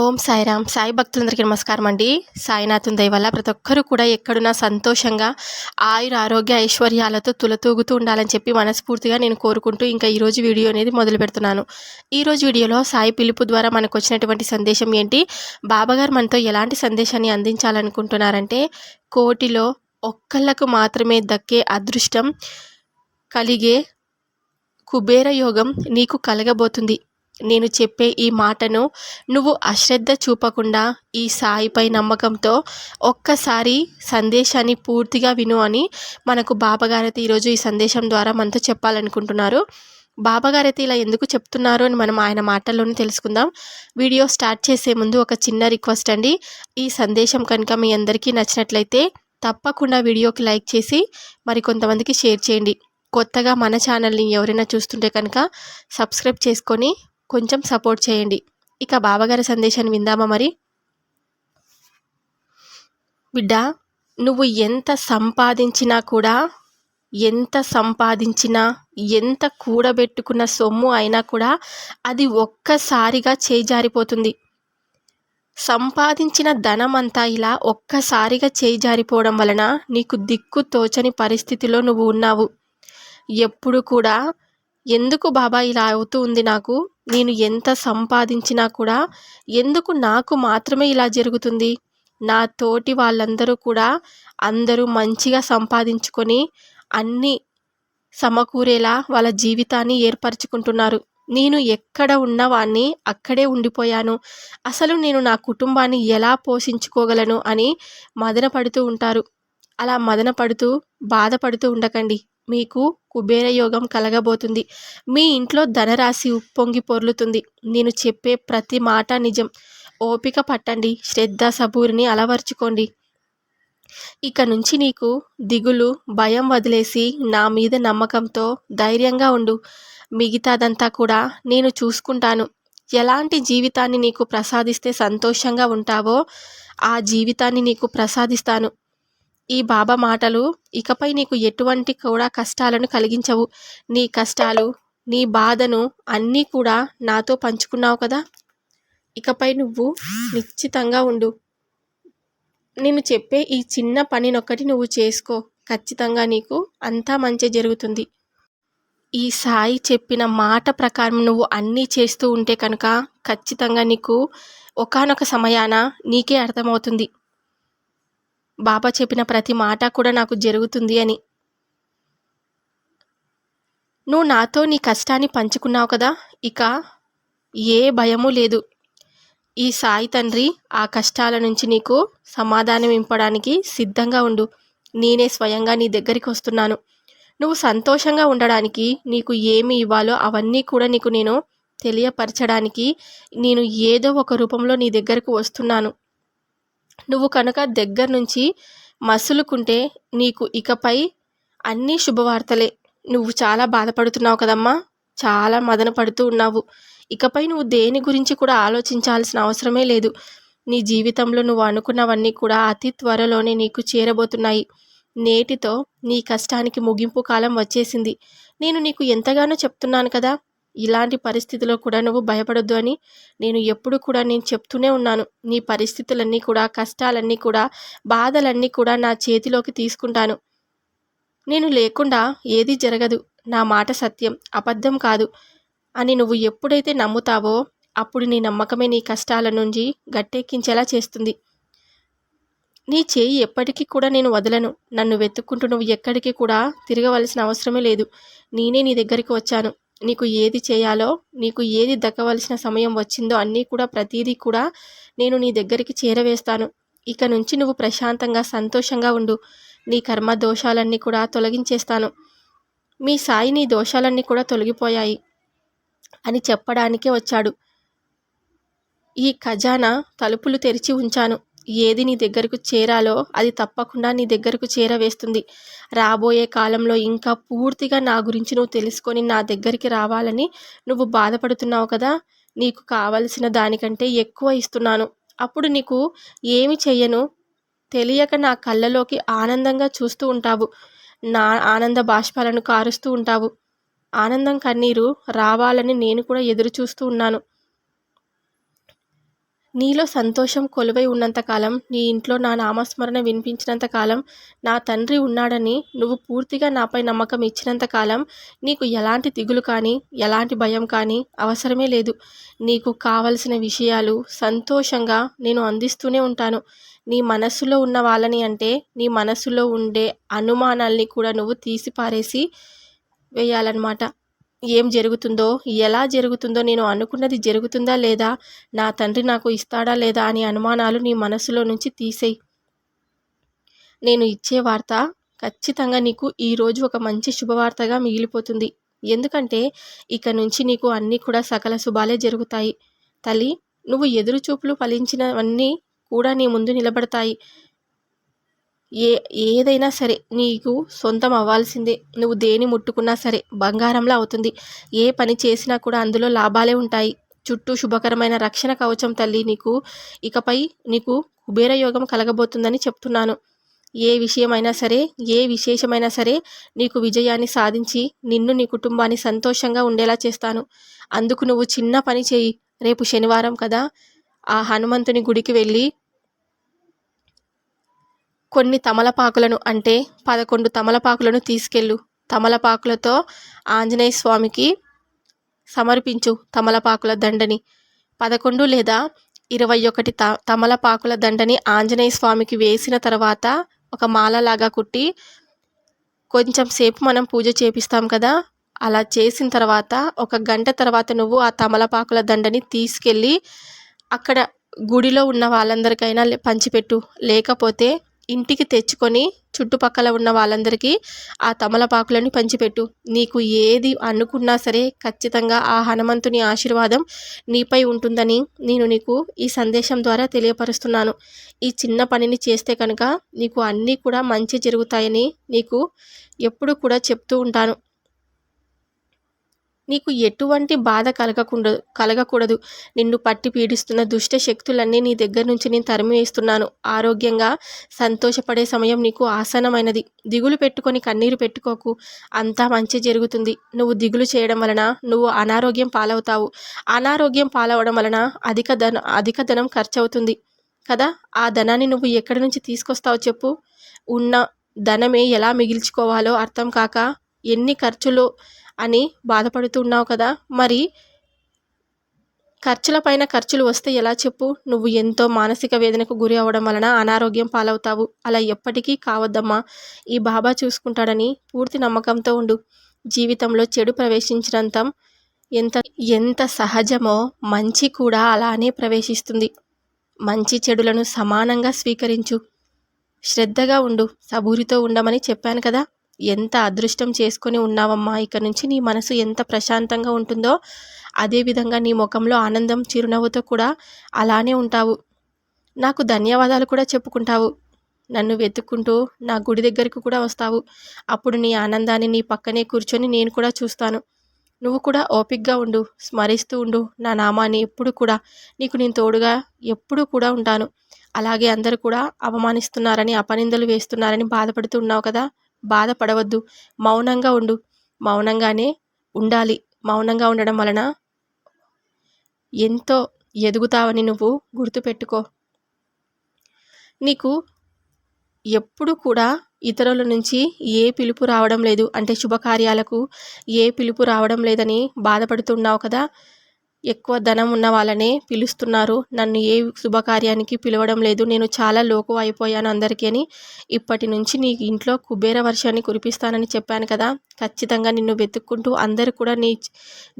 ఓం సాయిరామ్. సాయి భక్తులందరికీ నమస్కారం అండి. సాయినాథం దయ వల్ల ప్రతి ఒక్కరూ కూడా ఎక్కడున్నా సంతోషంగా ఆయుర ఆరోగ్య ఐశ్వర్యాలతో తులతూగుతూ ఉండాలని చెప్పి మనస్ఫూర్తిగా నేను కోరుకుంటూ ఇంకా ఈరోజు వీడియో అనేది మొదలు పెడుతున్నాను. ఈరోజు వీడియోలో సాయి పిలుపు ద్వారా మనకు వచ్చినటువంటి సందేశం ఏంటి? బాబాగారు మనతో ఎలాంటి సందేశాన్ని అందించాలనుకుంటున్నారంటే కోటిలో ఒక్కళ్ళకు మాత్రమే దక్కే అదృష్టం కలిగే కుబేర యోగం నీకు కలగబోతుంది. నేను చెప్పే ఈ మాటను నువ్వు అశ్రద్ధ చూపకుండా ఈ సాయిపై నమ్మకంతో ఒక్కసారి సందేశాన్ని పూర్తిగా విను అని మనకు బాబాగారైతే ఈరోజు ఈ సందేశం ద్వారా మనతో చెప్పాలనుకుంటున్నారు. బాబాగారైతే ఇలా ఎందుకు చెప్తున్నారు అని మనం ఆయన మాటల్లోనే తెలుసుకుందాం. వీడియో స్టార్ట్ చేసే ముందు ఒక చిన్న రిక్వెస్ట్ అండి. ఈ సందేశం కనుక మీ అందరికీ నచ్చినట్లయితే తప్పకుండా వీడియోకి లైక్ చేసి మరి కొంతమందికి షేర్ చేయండి. కొత్తగా మన ఛానల్ని ఎవరైనా చూస్తుంటే కనుక సబ్స్క్రైబ్ చేసుకొని కొంచెం సపోర్ట్ చేయండి. ఇక బావగారి సందేశాన్ని విందామా మరి? బిడ్డ నువ్వు ఎంత సంపాదించినా కూడా ఎంత సంపాదించినా ఎంత కూడబెట్టుకున్న సొమ్ము అయినా కూడా అది ఒక్కసారిగా చేజారిపోతుంది. సంపాదించిన ధనం అంతా ఇలా ఒక్కసారిగా చేజారిపోవడం వలన నీకు దిక్కు తోచని పరిస్థితిలో నువ్వు ఉన్నావు. ఎప్పుడు కూడా ఎందుకు బాబా ఇలా అవుతూ ఉంది నాకు? నేను ఎంత సంపాదించినా కూడా ఎందుకు నాకు మాత్రమే ఇలా జరుగుతుంది? నా తోటి వాళ్ళందరూ కూడా అందరూ మంచిగా సంపాదించుకొని అన్నీ సమకూరేలా వాళ్ళ జీవితాన్ని ఏర్పరచుకుంటున్నారు. నేను ఎక్కడ ఉన్నవాన్ని అక్కడే ఉండిపోయాను. అసలు నేను నా కుటుంబాన్ని ఎలా పోషించుకోగలను అని మదన పడుతూ ఉంటారు. అలా మదన పడుతూ బాధపడుతూ ఉండకండి. మీకు కుబేర యోగం కలగబోతుంది. మీ ఇంట్లో ధనరాశి ఉప్పొంగి పొర్లుతుంది. నేను చెప్పే ప్రతి మాట నిజం. ఓపిక పట్టండి. శ్రద్ధ సబూరిని అలవర్చుకోండి. ఇక నుంచి నీకు దిగులు భయం వదిలేసి నా మీద నమ్మకంతో ధైర్యంగా ఉండు. మిగతాదంతా కూడా నేను చూసుకుంటాను. ఎలాంటి జీవితాన్ని నీకు ప్రసాదిస్తే సంతోషంగా ఉంటావో ఆ జీవితాన్ని నీకు ప్రసాదిస్తాను. ఈ బాబా మాటలు ఇకపై నీకు ఎటువంటి కూడా కష్టాలను కలిగించవు. నీ కష్టాలు నీ బాధను అన్నీ కూడా నాతో పంచుకున్నావు కదా? ఇకపై నువ్వు నిశ్చితంగా ఉండు. నేను చెప్పే ఈ చిన్న పనినొక్కటి నువ్వు చేసుకో. ఖచ్చితంగా నీకు అంతా మంచి జరుగుతుంది. ఈ సాయి చెప్పిన మాట ప్రకారం నువ్వు అన్నీ చేస్తూ ఉంటే కనుక ఖచ్చితంగా నీకు ఒకనొక సమయాన నీకే అర్థమవుతుంది. బాబా చెప్పిన ప్రతి మాట కూడా నాకు జరుగుతుంది అని. నువ్వు నాతో నీ కష్టాన్ని పంచుకున్నావు కదా ఇక ఏ భయము లేదు. ఈ సాయి తండ్రి ఆ కష్టాల నుంచి నీకు సమాధానం ఇంపడానికి సిద్ధంగా ఉండు. నేనే స్వయంగా నీ దగ్గరికి వస్తున్నాను. నువ్వు సంతోషంగా ఉండడానికి నీకు ఏమి ఇవ్వాలో అవన్నీ కూడా నీకు నేను తెలియపరచడానికి నేను ఏదో ఒక రూపంలో నీ దగ్గరకు వస్తున్నాను. నువ్వు కనుక దగ్గర నుంచి మసులుకుంటే నీకు ఇకపై అన్నీ శుభవార్తలే. నువ్వు చాలా బాధపడుతున్నావు కదమ్మా. చాలా మదన పడుతూ ఉన్నావు. ఇకపై నువ్వు దేని గురించి కూడా ఆలోచించాల్సిన అవసరమే లేదు. నీ జీవితంలో నువ్వు అనుకున్నవన్నీ కూడా అతి త్వరలోనే నీకు చేరబోతున్నాయి. నేటితో నీ కష్టానికి ముగింపు కాలం వచ్చేసింది. నేను నీకు ఎంతగానో చెప్తున్నాను కదా. ఇలాంటి పరిస్థితిలో కూడా నువ్వు భయపడొద్దు అని నేను ఎప్పుడు కూడా నేను చెప్తూనే ఉన్నాను. నీ పరిస్థితులన్నీ కూడా కష్టాలన్నీ కూడా బాధలన్నీ కూడా నా చేతిలోకి తీసుకుంటాను. నేను లేకుండా ఏది జరగదు. నా మాట సత్యం అబద్ధం కాదు అని నువ్వు ఎప్పుడైతే నమ్ముతావో అప్పుడు నీ నమ్మకమే నీ కష్టాల నుంచి గట్టెక్కించేలా చేస్తుంది. నీ చేయి ఎప్పటికీ కూడా నేను వదలను. నన్ను వెతుక్కుంటూ నువ్వు ఎక్కడికి కూడా తిరగవలసిన అవసరమే లేదు. నేనే నీ దగ్గరికి వచ్చాను. నీకు ఏది చేయాలో నీకు ఏది దక్కవలసిన సమయం వచ్చిందో అన్నీ కూడా ప్రతీదీ కూడా నేను నీ దగ్గరికి చేరవేస్తాను. ఇక నుంచి నువ్వు ప్రశాంతంగా సంతోషంగా ఉండు. నీ కర్మ దోషాలన్నీ కూడా తొలగించేస్తాను. మీ సాయి నీ దోషాలన్నీ కూడా తొలగిపోయాయి అని చెప్పడానికే వచ్చాడు. ఈ ఖజానా తలుపులు తెరిచి ఉంచాను. ఏది నీ దగ్గరకు చేరాలో అది తప్పకుండా నీ దగ్గరకు చేరవేస్తుంది. రాబోయే కాలంలో ఇంకా పూర్తిగా నా గురించి నువ్వు తెలుసుకొని నా దగ్గరికి రావాలని నువ్వు బాధపడుతున్నావు కదా? నీకు కావలసిన దానికంటే ఎక్కువ ఇస్తున్నాను. అప్పుడు నీకు ఏమి చెయ్యను? తెలియక నా కళ్ళలోకి ఆనందంగా చూస్తూ ఉంటావు. నా ఆనంద బాష్పాలను కారుస్తూ ఉంటావు. ఆనందం కన్నీరు రావాలని నేను కూడా ఎదురు చూస్తూ ఉన్నాను. నీలో సంతోషం కొలువై ఉన్నంతకాలం నీ ఇంట్లో నా నామస్మరణ వినిపించినంత కాలం నా తండ్రి ఉన్నాడని నువ్వు పూర్తిగా నాపై నమ్మకం ఇచ్చినంత కాలం నీకు ఎలాంటి దిగులు కానీ ఎలాంటి భయం కానీ అవసరమే లేదు. నీకు కావలసిన విషయాలు సంతోషంగా నేను అందిస్తూనే ఉంటాను. నీ మనస్సులో ఉన్న వాళ్ళని అంటే నీ మనస్సులో ఉండే అనుమానాల్ని కూడా నువ్వు తీసిపారేసి వేయాలన్నమాట. ఏం జరుగుతుందో ఎలా జరుగుతుందో నేను అనుకున్నది జరుగుతుందా లేదా నా తండ్రి నాకు ఇస్తాడా లేదా అనే అనుమానాలు నీ మనసులో నుంచి తీసేయి. నేను ఇచ్చే వార్త ఖచ్చితంగా నీకు ఈరోజు ఒక మంచి శుభవార్తగా మిగిలిపోతుంది. ఎందుకంటే ఇక నుంచి నీకు అన్నీ కూడా సకల శుభాలే జరుగుతాయి. తల్లి నువ్వు ఎదురు చూపులు ఫలించినవన్నీ కూడా నీ ముందు నిలబడతాయి. ఏ ఏదైనా సరే నీకు సొంతం అవ్వాల్సిందే. నువ్వు దేని ముట్టుకున్నా సరే బంగారంలా అవుతుంది. ఏ పని చేసినా కూడా అందులో లాభాలే ఉంటాయి. చుట్టూ శుభకరమైన రక్షణ కవచం తల్లి నీకు ఇకపై నీకు కుబేర యోగం కలగబోతుందని చెప్తున్నాను. ఏ విషయమైనా సరే ఏ విశేషమైనా సరే నీకు విజయాన్ని సాధించి నిన్ను నీ కుటుంబాన్ని సంతోషంగా ఉండేలా చేస్తాను. అందుకు నువ్వు చిన్న పని చేయి. రేపు శనివారం కదా. ఆ హనుమంతుని గుడికి వెళ్ళి కొన్ని తమలపాకులను అంటే పదకొండు తమలపాకులను తీసుకెళ్ళు. తమలపాకులతో ఆంజనేయ స్వామికి సమర్పించు తమలపాకుల దండని. పదకొండు లేదా ఇరవై ఒకటి త తమలపాకుల దండని ఆంజనేయ స్వామికి వేసిన తర్వాత ఒక మాలలాగా కుట్టి కొంచెం సేపు మనం పూజ చేపిస్తాం కదా? అలా చేసిన తర్వాత ఒక గంట తర్వాత నువ్వు ఆ తమలపాకుల దండని తీసుకెళ్ళి అక్కడ గుడిలో ఉన్న వాళ్ళందరికైనా పంచిపెట్టు. లేకపోతే ఇంటికి తెచ్చుకొని చుట్టుపక్కల ఉన్న వాళ్ళందరికీ ఆ తమలపాకులను పంచిపెట్టు. నీకు ఏది అనుకున్నా సరే ఖచ్చితంగా ఆ హనుమంతుని ఆశీర్వాదం నీపై ఉంటుందని నేను నీకు ఈ సందేశం ద్వారా తెలియపరుస్తున్నాను. ఈ చిన్న పనిని చేస్తే కనుక నీకు అన్నీ కూడా మంచి జరుగుతాయని నీకు ఎప్పుడు కూడా చెప్తూ ఉంటాను. నీకు ఎటువంటి బాధ కలగకుండా కలగకూడదు. నిన్ను పట్టి పీడిస్తున్న దుష్ట శక్తులన్నీ నీ దగ్గర నుంచి నేను తరిమివేస్తున్నాను. ఆరోగ్యంగా సంతోషపడే సమయం నీకు ఆసనమైనది దిగులు పెట్టుకొని కన్నీరు పెట్టుకోకు. అంతా మంచి జరుగుతుంది. నువ్వు దిగులు చేయడం వలన నువ్వు అనారోగ్యం పాలవుతావు. అనారోగ్యం పాలవడం వలన అధిక ధన అధిక ధనం ఖర్చు అవుతుంది కదా? ఆ ధనాన్ని నువ్వు ఎక్కడి నుంచి తీసుకొస్తావో చెప్పు. ఉన్న ధనమే ఎలా మిగిల్చుకోవాలో అర్థం కాక ఎన్ని ఖర్చులు అని బాధపడుతున్నావు కదా? మరి ఖర్చుల పైన ఖర్చులు వస్తే ఎలా చెప్పు? నువ్వు ఎంతో మానసిక వేదనకు గురి అవ్వడం వలన అనారోగ్యం పాలవుతావు. అలా ఎప్పటికీ కావద్దమ్మా. ఈ బాబా చూసుకుంటాడని పూర్తి నమ్మకంతో ఉండు. జీవితంలో చెడు ప్రవేశించినంత ఎంత ఎంత సహజమో మంచి కూడా అలానే ప్రవేశిస్తుంది. మంచి చెడులను సమానంగా స్వీకరించు. శ్రద్ధగా ఉండు. సబూరితో ఉండమని చెప్పాను కదా? ఎంత అదృష్టం చేసుకొని ఉన్నావమ్మా? ఇక నుంచి నీ మనసు ఎంత ప్రశాంతంగా ఉంటుందో అదేవిధంగా నీ ముఖంలో ఆనందం చిరునవ్వుతో కూడా అలానే ఉంటావు. నాకు ధన్యవాదాలు కూడా చెప్పుకుంటావు. నన్ను వెతుక్కుంటూ నా గుడి దగ్గరకు కూడా వస్తావు. అప్పుడు నీ ఆనందాన్ని నీ పక్కనే కూర్చొని నేను కూడా చూస్తాను. నువ్వు కూడా ఓపిక్గా ఉండు స్మరిస్తూ ఉండు నా నామాన్ని ఎప్పుడు కూడా. నీకు నేను తోడుగా ఎప్పుడూ కూడా ఉంటాను. అలాగే అందరూ కూడా అవమానిస్తున్నారని అపనిందలు వేస్తున్నారని బాధపడుతున్నావు కదా? బాధపడవద్దు. మౌనంగా ఉండు. మౌనంగానే ఉండాలి. మౌనంగా ఉండడం వలన ఎంతో ఎదుగుతావని నువ్వు గుర్తుపెట్టుకో. నీకు ఎప్పుడు కూడా ఇతరుల నుంచి ఏ పిలుపు రావడం లేదు. అంటే శుభకార్యాలకు ఏ పిలుపు రావడం లేదని బాధపడుతున్నావు కదా? ఎక్కువ ధనం ఉన్న వాళ్ళనే పిలుస్తున్నారు. నన్ను ఏ శుభకార్యానికి పిలవడం లేదు. నేను చాలా లోకు అయిపోయాను అందరికీ అని ఇప్పటి నుంచి నీ ఇంట్లో కుబేర వర్షాన్ని కురిపిస్తానని చెప్పాను కదా. ఖచ్చితంగా నిన్ను వెతుక్కుంటూ అందరు కూడా నీ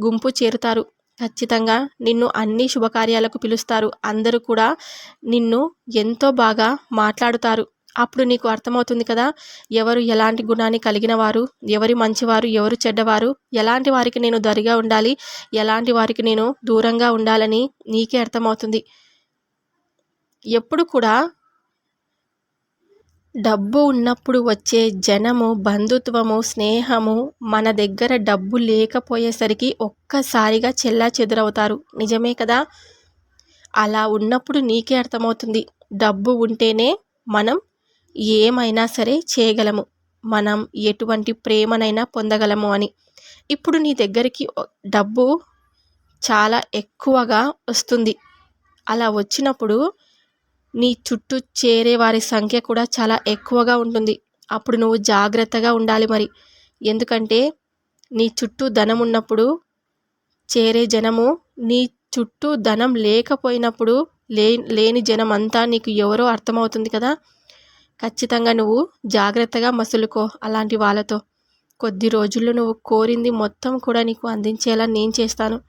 గుంపు చేరుతారు. ఖచ్చితంగా నిన్ను అన్ని శుభకార్యాలకు పిలుస్తారు. అందరూ కూడా నిన్ను ఎంతో బాగా మాట్లాడుతారు. అప్పుడు నీకు అర్థమవుతుంది కదా? ఎవరు ఎలాంటి గుణాన్ని కలిగిన వారు? ఎవరి మంచివారు? ఎవరు చెడ్డవారు? ఎలాంటి వారికి నేను దరిగా ఉండాలి? ఎలాంటి వారికి నేను దూరంగా ఉండాలని నీకే అర్థమవుతుంది. ఎప్పుడు కూడా డబ్బు ఉన్నప్పుడు వచ్చే జనము బంధుత్వము స్నేహము మన దగ్గర డబ్బు లేకపోయేసరికి ఒక్కసారిగా చెల్లా చెదురవుతారు. నిజమే కదా? అలా ఉన్నప్పుడు నీకే అర్థమవుతుంది. డబ్బు ఉంటేనే మనం ఏమైనా సరే చేయగలము. మనం ఎటువంటి ప్రేమనైనా పొందగలము అని. ఇప్పుడు నీ దగ్గరికి డబ్బు చాలా ఎక్కువగా వస్తుంది. అలా వచ్చినప్పుడు నీ చుట్టూ చేరే వారి సంఖ్య కూడా చాలా ఎక్కువగా ఉంటుంది. అప్పుడు నువ్వు జాగ్రత్తగా ఉండాలి మరి. ఎందుకంటే నీ చుట్టూ ధనం ఉన్నప్పుడు చేరే జనము నీ చుట్టూ ధనం లేకపోయినప్పుడు లే లేని జనం అంతా నీకు ఎవరో అర్థమవుతుంది కదా. ఖచ్చితంగా నువ్వు జాగ్రత్తగా మసులుకో అలాంటి వాళ్ళతో. కొద్ది రోజుల్లో నువ్వు కోరింది మొత్తం కూడా నీకు అందించేలా నేను చేస్తాను.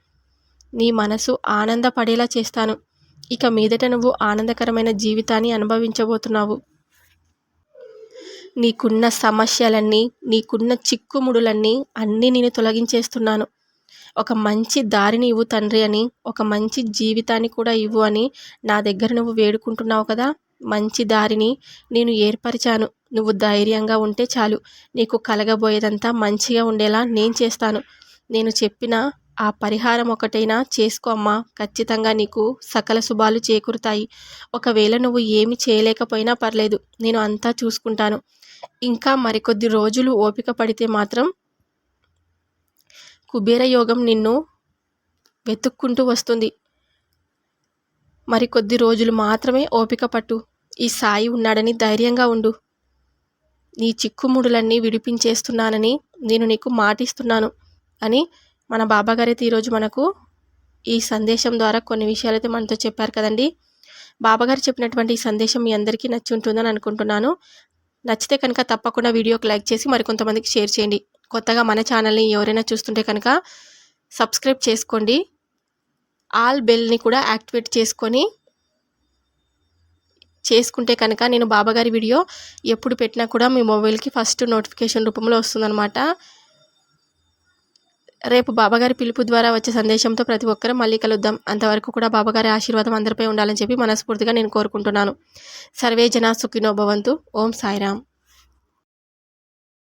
నీ మనసు ఆనందపడేలా చేస్తాను. ఇక మీదట నువ్వు ఆనందకరమైన జీవితాన్ని అనుభవించబోతున్నావు. నీకున్న సమస్యలన్నీ నీకున్న చిక్కుముడులన్నీ అన్నీ నేను తొలగించేస్తున్నాను. ఒక మంచి దారిని ఇవ్వు తండ్రి అని ఒక మంచి జీవితాన్ని కూడా ఇవ్వు అని నా దగ్గర నువ్వు వేడుకుంటున్నావు కదా. మంచి దారిని నేను ఏర్పరిచాను. నువ్వు ధైర్యంగా ఉంటే చాలు. నీకు కలగబోయేదంతా మంచిగా ఉండేలా నేను చేస్తాను. నేను చెప్పిన ఆ పరిహారం ఒకటైనా చేసుకో అమ్మా. ఖచ్చితంగా నీకు సకల శుభాలు చేకూరుతాయి. ఒకవేళ నువ్వు ఏమి చేయలేకపోయినా పర్లేదు. నేను అంతా చూసుకుంటాను. ఇంకా మరికొద్ది రోజులు ఓపిక పడితే మాత్రం కుబేర యోగం నిన్ను వెతుక్కుంటూ వస్తుంది. మరికొద్ది రోజులు మాత్రమే ఓపిక పట్టు. ఈ సాయి ఉన్నాడని ధైర్యంగా ఉండు. నీ చిక్కుముడులన్నీ విడిపించేస్తున్నానని నేను నీకు మాటిస్తున్నాను అని మన బాబాగారు అయితే ఈరోజు మనకు ఈ సందేశం ద్వారా కొన్ని విషయాలైతే మనతో చెప్పారు కదండి. బాబాగారు చెప్పినటువంటి ఈ సందేశం మీ అందరికీ నచ్చి ఉంటుందని అనుకుంటున్నాను. నచ్చితే కనుక తప్పకుండా వీడియోకి లైక్ చేసి మరికొంతమందికి షేర్ చేయండి. కొత్తగా మన ఛానల్ని ఎవరైనా చూస్తుంటే కనుక సబ్స్క్రైబ్ చేసుకోండి. ఆల్ బెల్ని కూడా యాక్టివేట్ చేసుకొని చేసుకుంటే కనుక నేను బాబాగారి వీడియో ఎప్పుడు పెట్టినా కూడా మీ మొబైల్కి ఫస్ట్ నోటిఫికేషన్ రూపంలో వస్తుందన్నమాట. రేపు బాబాగారి పిలుపు ద్వారా వచ్చే సందేశంతో ప్రతి ఒక్కరూ మళ్ళీ కలుద్దాం. అంతవరకు కూడా బాబాగారి ఆశీర్వాదం అందరిపై ఉండాలని చెప్పి మనస్ఫూర్తిగా నేను కోరుకుంటున్నాను. సర్వే జన సుఖినో భవంతు. ఓం సాయిరామ్.